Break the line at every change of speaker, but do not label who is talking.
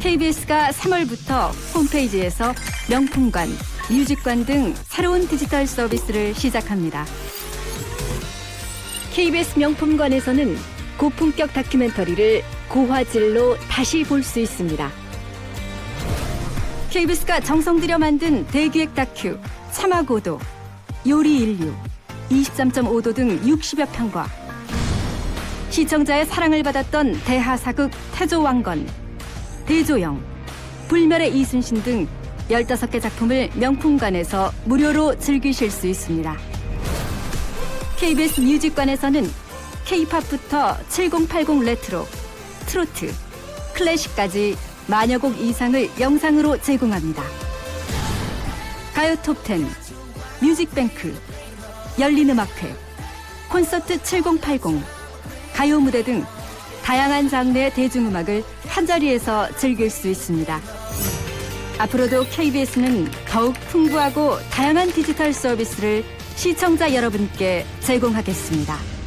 KBS가 3월부터 홈페이지에서 명품관, 뮤직관 등 새로운 디지털 서비스를 시작합니다. KBS 명품관에서는 고품격 다큐멘터리를 고화질로 다시 볼 수 있습니다. KBS가 정성 들여 만든 대기획 다큐 참화고도, 요리 인류, 23.5도 등 60여 편과 시청자의 사랑을 받았던 대하사극 태조왕건, 대조영, 불멸의 이순신 등 15개 작품을 명품관에서 무료로 즐기실 수 있습니다. KBS 뮤직관에서는 K-팝부터 7080 레트로, 트로트, 클래식까지 만여 곡 이상을 영상으로 제공합니다. 가요 톱10, 뮤직뱅크, 열린음악회, 콘서트 7080, 가요 무대 등 다양한 장르의 대중음악을 한자리에서 즐길 수 있습니다. 앞으로도 KBS는 더욱 풍부하고 다양한 디지털 서비스를 시청자 여러분께 제공하겠습니다.